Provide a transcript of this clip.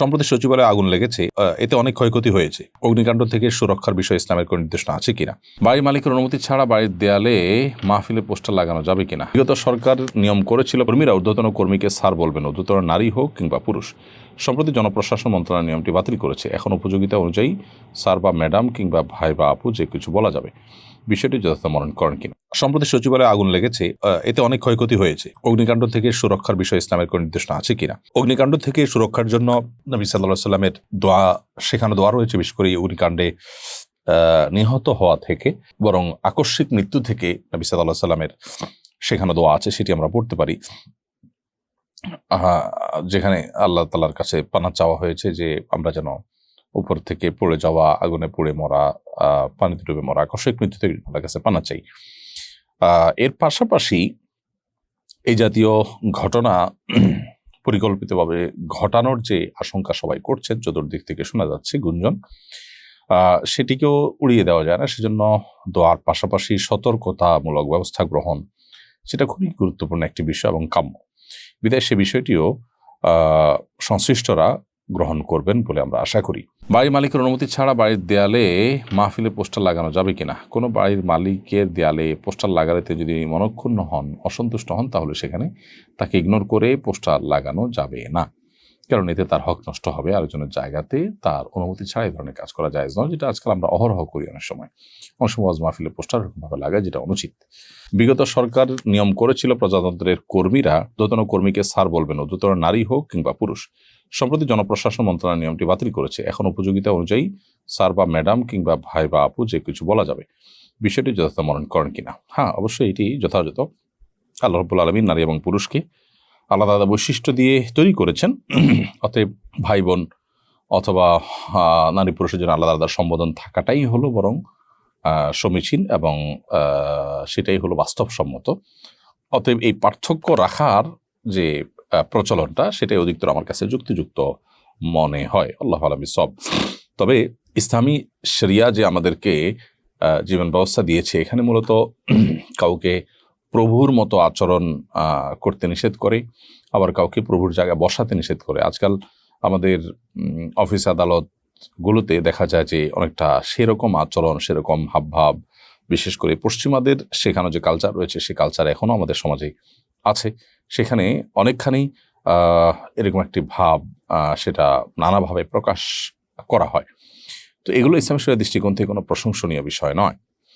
সম্প্রতি সচিবালয়ে আগুন লেগেছে এতে অনেক ক্ষয়ক্ষতি হয়েছে। অগ্নিকাণ্ড থেকে সুরক্ষার বিষয়ে ইসলামের কোনো নির্দেশনা আছে কিনা? বাড়ির মালিকের অনুমতি ছাড়া বাড়ির দেয়ালে মাহফিলে পোস্টার লাগানো যাবে কিনা? বিগত সরকার নিয়ম করেছিল, কর্মীরা ঊর্ধ্বতন কর্মীকে স্যার বলবেন ঊর্ধ্বতন নারী হোক কিংবা পুরুষ। সম্প্রতি জনপ্রশাসন মন্ত্রণালয় নিয়মটি বাতিল করেছে। এখন উপযোগিতা অনুযায়ী স্যার বা ম্যাডাম কিংবা ভাই বা আপু যে কিছু বলা যাবে। বিষয়টি যথাযথ মরণ করেন কিনা। সম্প্রতি সচিবালয়ে আগুন লেগেছে এতে অনেক ক্ষয়ক্ষতি হয়েছে। অগ্নিকাণ্ড থেকে সুরক্ষার বিষয়ে ইসলামের কোনো নির্দেশনা আছে কিনা? অগ্নিকাণ্ড থেকে সুরক্ষার জন্য নবী সাল্লাহ সাল্লামের দোয়া, সেখানে দোয়া রয়েছে বিশেষ করে অগ্নিকাণ্ডে নিহত হওয়া থেকে, বরং আকস্মিক মৃত্যু থেকে নবী সাল্লাহ সাল্লামের সেখানে দোয়া আছে, সেটি আমরা পড়তে পারি। যেখানে আল্লাহ তালার কাছে পানা চাওয়া হয়েছে যে আমরা যেন উপর থেকে পড়ে যাওয়া, আগুনে পড়ে মরা পানিতে ডুবে মরা, আকস্মিক মৃত্যু থেকে কাছে পানা চাই। এর পাশাপাশি এই জাতীয় ঘটনা পরিকল্পিতভাবে ঘটানোর যে আশঙ্কা সবাই করছেন, চতুর্দিক থেকে শোনা যাচ্ছে গুঞ্জন সেটিকেও উড়িয়ে দেওয়া যায় না। সেজন্য দোয়ার পাশাপাশি সতর্কতামূলক ব্যবস্থা গ্রহণ, সেটা খুবই গুরুত্বপূর্ণ একটি বিষয় এবং কাম্য। বিদায়, সে বিষয়টিও সংশ্লিষ্টরা গ্রহণ করবেন বলে আমরা আশা করি। বাড়ির মালিকের অনুমতি ছাড়া বাড়ির দেয়ালে মাহফিলে পোস্টার লাগানো যাবে কিনা? কোনো বাড়ির মালিকের দেয়ালে পোস্টার লাগাতে যদি মনক্ষুণ্ণ হন, অসন্তুষ্ট হন, তাহলে সেখানে তাকে ইগনোর করে পোস্টার লাগানো যাবে না। কারণ এতে তার হক নষ্ট হবে, আরেকজনের জায়গাতে তার অনুমতি ছাড়া এই ধরনের কাজ করা যায় নয় যেটা আজকাল আমরা অহরহ করি অনেক সময়। অনেক সময় ওয়াজ মাহফিলে পোস্টার এরকমভাবে লাগায়, যেটা অনুচিত। বিগত সরকার নিয়ম করেছিল প্রজাতন্ত্রের কর্মীরা ঊর্ধ্বতন কর্মীকে স্যার বলবেন ঊর্ধ্বতন নারী হোক কিংবা পুরুষ। সম্প্রতি জনপ্রশাসন মন্ত্রণালয় নিয়মটি বাতিল করেছে। এখন উপযোগিতা অনুযায়ী স্যার বা ম্যাডাম কিংবা ভাই বা আপু যে কিছু বলা যাবে, বিষয়টি যথাযথ মনন করেন কিনা। হ্যাঁ অবশ্যই এটি যথাযথ। আল্লাহ রব্বুল আলমী নারী এবং পুরুষকে আলাদা আলাদা বৈশিষ্ট্য দিয়ে তৈরি করেছেন। অতএব ভাই বোন অথবা নারী পুরুষের জন্য আলাদা আলাদা সম্বোধন থাকাটাই হলো বরং সমীচীন এবং সেটাই হলো বাস্তবসম্মত। অতএব এই পার্থক্য রাখার যে প্রচলনটা সেটাই অধিকতর আমার কাছে যুক্তিযুক্ত মনে হয়। আল্লাহ আলমী সব। তবে ইসলামী শরিয়া যে আমাদেরকে জীবন ব্যবস্থা দিয়েছে, এখানে মূলত কাউকে প্রভুর মতো আচরণ করতে নিষেধ করে, আবার কাউকে প্রভুর জায়গায় বসাতে নিষেধ করে। আজকাল আমাদের অফিস আদালত গুলোতে দেখা যায় যে অনেকটা সেরকম আচরণ, সেরকম হাবভাব, বিশেষ করে পশ্চিমাদের সেখানে যে কালচার রয়েছে, সে কালচার এখনও আমাদের সমাজে আছে। সেখানে অনেকখানি এরকম একটি ভাব সেটা নানাভাবে প্রকাশ করা হয়। তো এগুলো ইসলামের শরীয়তের দৃষ্টিকোণ থেকে কোনো প্রশংসনীয় বিষয় নয়।